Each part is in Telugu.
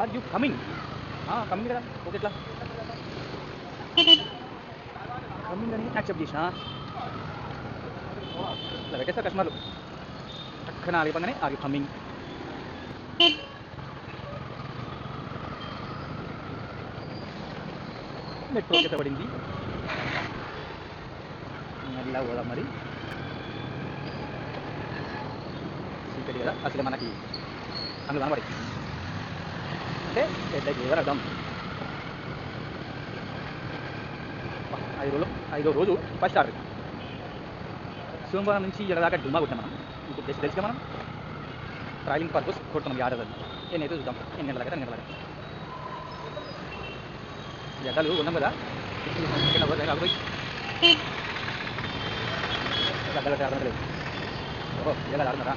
ఆర్ యూ కమింగ్ కమింగ్ కదా. ఓకే ఇట్లా. కమింగ్ అని యాక్సెప్ట్ చేసిన. ఇట్లా పెట్టేస్తా కస్టమర్లు చక్కన ఆగిపోగానే ఆర్ యూ కమింగ్ మెట్రో కింద పడింది మెల్లగా కూడా మరి. సీక్రెట్ కదా. అసలు మనకి అందులో కనబడి అంటే పెద్ద ఎవరు అర్థం ఐదు రోజులు ఐదో రోజు ఫస్ట్ ఆర్డర్ సోమవారం నుంచి ఇక్కడ దాకా డుమ్మా కొట్టాం మనం. ఇప్పుడు తెలుసు తెలుసుగా మనం? ట్రావెలింగ్ పర్పస్ కొడుతున్నాం ఈ ఆర్డర్ నేనైతే చూద్దాం. ఎన్ని గంటల కదా ఎన్ని గంటల జడ్డలు ఉన్నాం కదా. ఇక్కడ ఆడడం లేదు. ఓహో ఎలా ఆడుతున్నారా?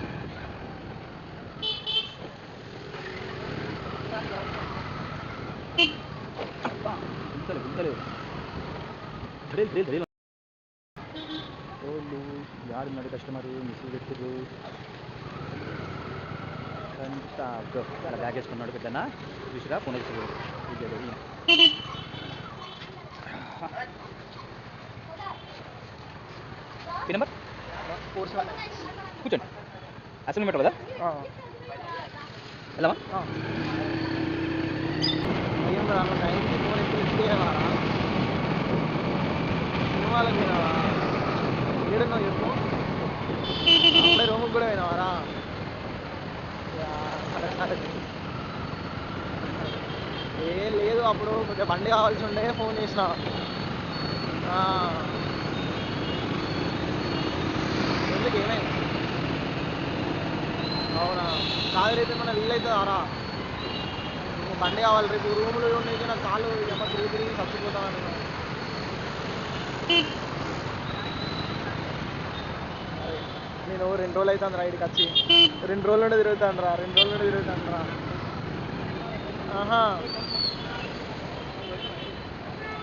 వాళ్ళు యాడున్నాడు కస్టమరు అంతా బ్రో అలా బ్యాగ్ వేసుకున్నాడు పెద్దనా చూసిరా ఈ నెంబర్? ఫోర్ సెవెన్ కూర్చోండి అసలు మీటర్ కదా వెళ్ళమా ఏం రా టైంకి ఫోన్ ఎత్తి లిఫ్ట్ సినిమాలకు పోయినావా ఏడన్నా చెప్పు అమ్మాయి రూమ్కి కూడా పోయినావారా యా, ఏ లేదు అప్పుడు కొంచెం బండి కావాల్సి ఉండే ఫోన్ చేసిన. ఆ. ఎందుకు ఏమైంది అవునా? కాదు రేపు ఏమన్నా వీలవుతుందా నువ్వు బండి కావాలి రేపు రూమ్లో ఉండేది నాకు కాళ్ళు ఎమ్మ తిరిగి తిరిగి చచ్చిపోతాను నేను రెండు రోజులు అవుతాను రా ఇక్కడికి వచ్చి. రెండు రోజులు నుండి తిరుగుతాను రా రెండు రోజులు నుండి తిరుగుతాను రా. ఆహా.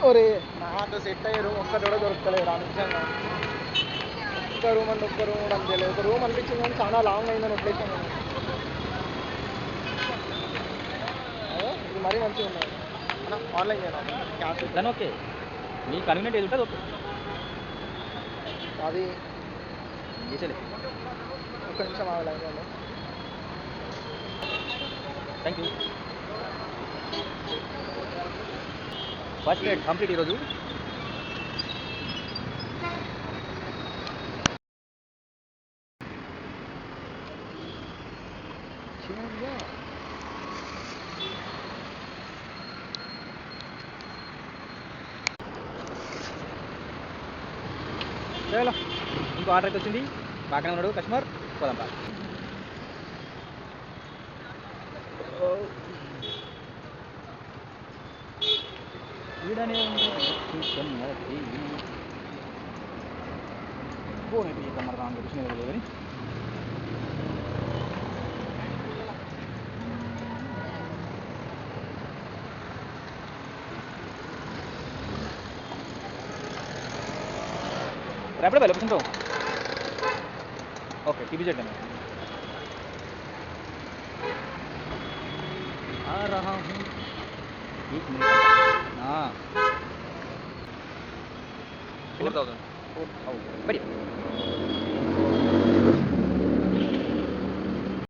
ఒరే నాకు సెట్ అయ్యే రూమ్ ఒక్కటి కూడా దొరకలేదు రా నిజంగా. ఒక్క రూమ్ అంటే ఒక్క రూమ్ అంటే అంతే ఒక రూమ్ అనిపించింది కానీ చాలా లాంగ్ అయిందని వదిలేసాను నేను అదే, ఇది మరీ మంచిగా ఉన్నాయి. ఆన్లైన్ క్యాష్ దాని ఓకే మీ కన్వీనియంట్ ఏది ఉంటుంది ఓకే అది చేసేలే ఒక్క నిమిషం ఆగలే thank you first rate complete ఈరోజు. చలో. ఇంకో ఆర్డర్ అయితే వచ్చింది బాగానే ఉన్నాడు కస్టమర్. పోదాం బా ఈడనే ఫోన్ అయితే మరి కానీ రేపడే వెళ్ళి లొకేషన్ ఓకే టీవీ చెట్టు आ रहा हूँ एक मिनट हाँ ఫోర్ థౌసండ్ बढ़िया